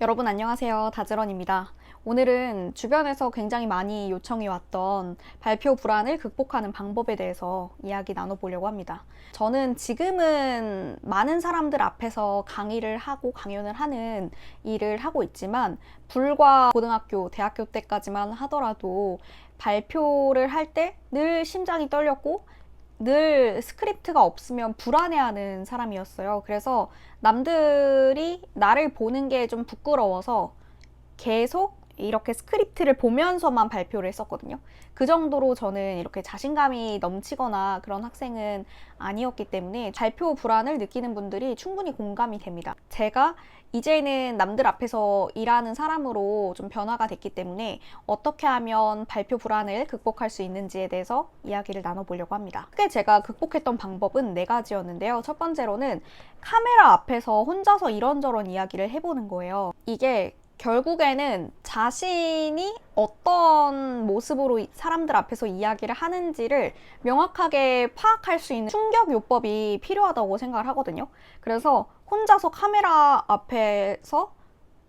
여러분 안녕하세요. 다즈런입니다. 오늘은 주변에서 굉장히 많이 요청이 왔던 발표 불안을 극복하는 방법에 대해서 이야기 나눠보려고 합니다. 저는 지금은 많은 사람들 앞에서 강의를 하고 강연을 하는 일을 하고 있지만 불과 고등학교, 대학교 때까지만 하더라도 발표를 할 때 늘 심장이 떨렸고 늘 스크립트가 없으면 불안해하는 사람이었어요. 그래서 남들이 나를 보는 게 좀 부끄러워서 계속 이렇게 스크립트를 보면서만 발표를 했었거든요. 그 정도로 저는 이렇게 자신감이 넘치거나 그런 학생은 아니었기 때문에 발표 불안을 느끼는 분들이 충분히 공감이 됩니다. 제가 이제는 남들 앞에서 일하는 사람으로 좀 변화가 됐기 때문에 어떻게 하면 발표 불안을 극복할 수 있는지에 대해서 이야기를 나눠보려고 합니다. 크게 제가 극복했던 방법은 네 가지였는데요. 첫 번째로는 카메라 앞에서 혼자서 이런저런 이야기를 해보는 거예요. 이게 결국에는 자신이 어떤 모습으로 사람들 앞에서 이야기를 하는지를 명확하게 파악할 수 있는 충격 요법이 필요하다고 생각을 하거든요. 그래서 혼자서 카메라 앞에서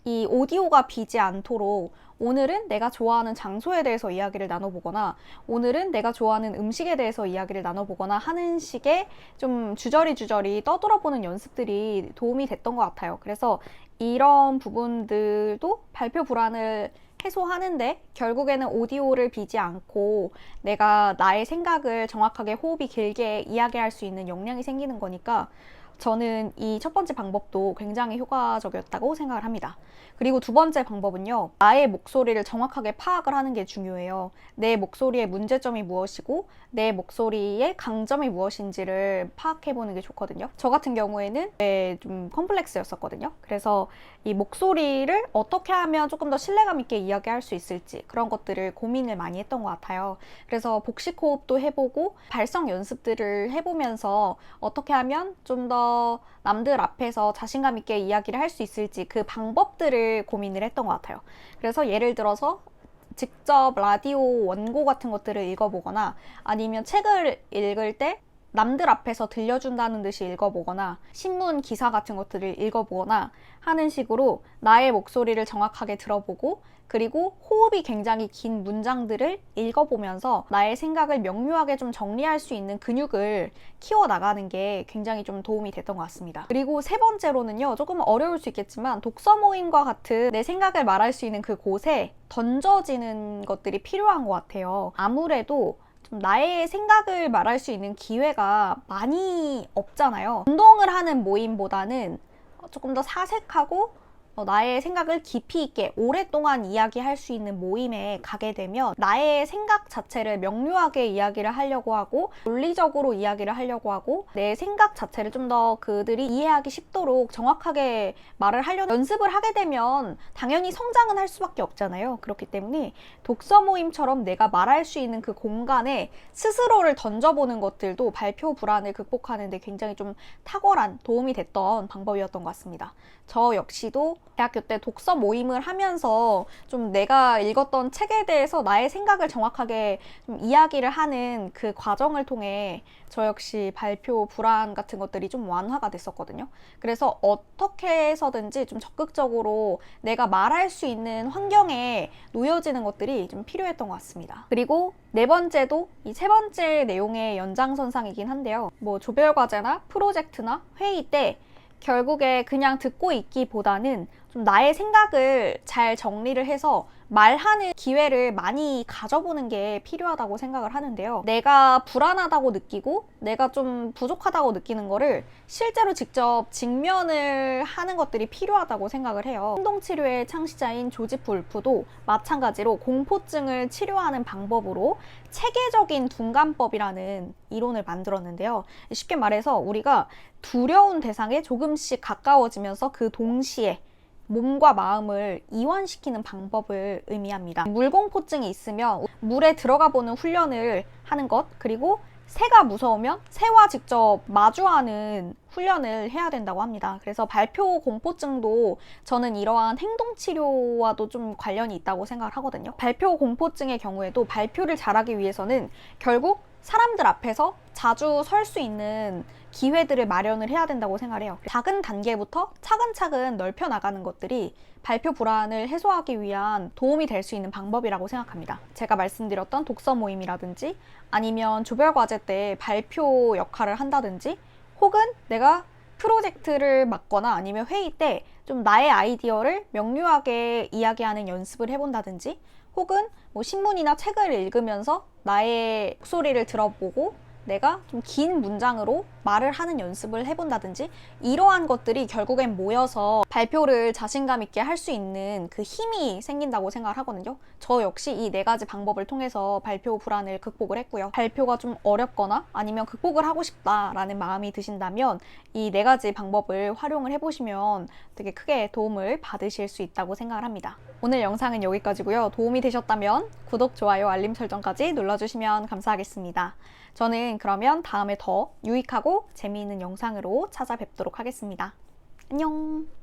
이 오디오가 비지 않도록 오늘은 내가 좋아하는 장소에 대해서 이야기를 나눠보거나 오늘은 내가 좋아하는 음식에 대해서 이야기를 나눠보거나 하는 식의 좀 주저리 주저리 떠돌아보는 연습들이 도움이 됐던 것 같아요. 그래서 이런 부분들도 발표 불안을 해소하는데 결국에는 오디오를 비지 않고 내가 나의 생각을 정확하게 호흡이 길게 이야기할 수 있는 역량이 생기는 거니까 저는 이 첫 번째 방법도 굉장히 효과적이었다고 생각을 합니다. 그리고 두 번째 방법은요, 나의 목소리를 정확하게 파악을 하는 게 중요해요. 내 목소리의 문제점이 무엇이고, 내 목소리의 강점이 무엇인지를 파악해 보는 게 좋거든요. 저 같은 경우에는 좀 컴플렉스였었거든요. 그래서 이 목소리를 어떻게 하면 조금 더 신뢰감 있게 이야기할 수 있을지 그런 것들을 고민을 많이 했던 것 같아요. 그래서 복식 호흡도 해보고, 발성 연습들을 해보면서 어떻게 하면 좀더 남들 앞에서 자신감 있게 이야기를 할 수 있을지 그 방법들을 고민을 했던 것 같아요. 그래서 예를 들어서 직접 라디오 원고 같은 것들을 읽어보거나 아니면 책을 읽을 때 남들 앞에서 들려준다는 듯이 읽어보거나 신문 기사 같은 것들을 읽어보거나 하는 식으로 나의 목소리를 정확하게 들어보고 그리고 호흡이 굉장히 긴 문장들을 읽어보면서 나의 생각을 명료하게 좀 정리할 수 있는 근육을 키워나가는 게 굉장히 좀 도움이 됐던 것 같습니다. 그리고 세 번째로는요, 조금 어려울 수 있겠지만 독서 모임과 같은 내 생각을 말할 수 있는 그 곳에 던져지는 것들이 필요한 것 같아요. 아무래도 좀 나의 생각을 말할 수 있는 기회가 많이 없잖아요. 운동을 하는 모임보다는 조금 더 사색하고 어, 나의 생각을 깊이 있게 오랫동안 이야기할 수 있는 모임에 가게 되면 나의 생각 자체를 명료하게 이야기를 하려고 하고 논리적으로 이야기를 하려고 하고 내 생각 자체를 좀 더 그들이 이해하기 쉽도록 정확하게 말을 하려는 연습을 하게 되면 당연히 성장은 할 수밖에 없잖아요. 그렇기 때문에 독서 모임처럼 내가 말할 수 있는 그 공간에 스스로를 던져보는 것들도 발표 불안을 극복하는 데 굉장히 좀 탁월한 도움이 됐던 방법이었던 것 같습니다. 저 역시도 대학교 때 독서 모임을 하면서 좀 내가 읽었던 책에 대해서 나의 생각을 정확하게 좀 이야기를 하는 그 과정을 통해 저 역시 발표 불안 같은 것들이 좀 완화가 됐었거든요. 그래서 어떻게 해서든지 좀 적극적으로 내가 말할 수 있는 환경에 놓여지는 것들이 좀 필요했던 것 같습니다. 그리고 네 번째도 이 세 번째 내용의 연장선상이긴 한데요. 뭐 조별 과제나 프로젝트나 회의 때 결국에 그냥 듣고 있기보다는 좀 나의 생각을 잘 정리를 해서 말하는 기회를 많이 가져보는 게 필요하다고 생각을 하는데요. 내가 불안하다고 느끼고 내가 좀 부족하다고 느끼는 거를 실제로 직접 직면을 하는 것들이 필요하다고 생각을 해요. 행동치료의 창시자인 조지프 울프도 마찬가지로 공포증을 치료하는 방법으로 체계적인 둔감법이라는 이론을 만들었는데요. 쉽게 말해서 우리가 두려운 대상에 조금씩 가까워지면서 그 동시에 몸과 마음을 이완시키는 방법을 의미합니다. 물공포증이 있으면 물에 들어가 보는 훈련을 하는 것, 그리고 새가 무서우면 새와 직접 마주하는 훈련을 해야 된다고 합니다. 그래서 발표 공포증도 저는 이러한 행동 치료와도 좀 관련이 있다고 생각을 하거든요. 발표 공포증의 경우에도 발표를 잘하기 위해서는 결국 사람들 앞에서 자주 설 수 있는 기회들을 마련을 해야 된다고 생각해요. 작은 단계부터 차근차근 넓혀 나가는 것들이 발표 불안을 해소하기 위한 도움이 될 수 있는 방법이라고 생각합니다. 제가 말씀드렸던 독서 모임이라든지 아니면 조별 과제 때 발표 역할을 한다든지 혹은 내가 프로젝트를 맡거나 아니면 회의 때 좀 나의 아이디어를 명료하게 이야기하는 연습을 해본다든지 혹은 뭐 신문이나 책을 읽으면서 나의 목소리를 들어보고 내가 좀 긴 문장으로 말을 하는 연습을 해본다든지 이러한 것들이 결국엔 모여서 발표를 자신감 있게 할 수 있는 그 힘이 생긴다고 생각을 하거든요. 저 역시 이 네 가지 방법을 통해서 발표 불안을 극복을 했고요. 발표가 좀 어렵거나 아니면 극복을 하고 싶다라는 마음이 드신다면 이 네 가지 방법을 활용을 해보시면 되게 크게 도움을 받으실 수 있다고 생각을 합니다. 오늘 영상은 여기까지고요. 도움이 되셨다면 구독, 좋아요, 알림 설정까지 눌러주시면 감사하겠습니다. 저는 그러면 다음에 더 유익하고 재미있는 영상으로 찾아뵙도록 하겠습니다. 안녕!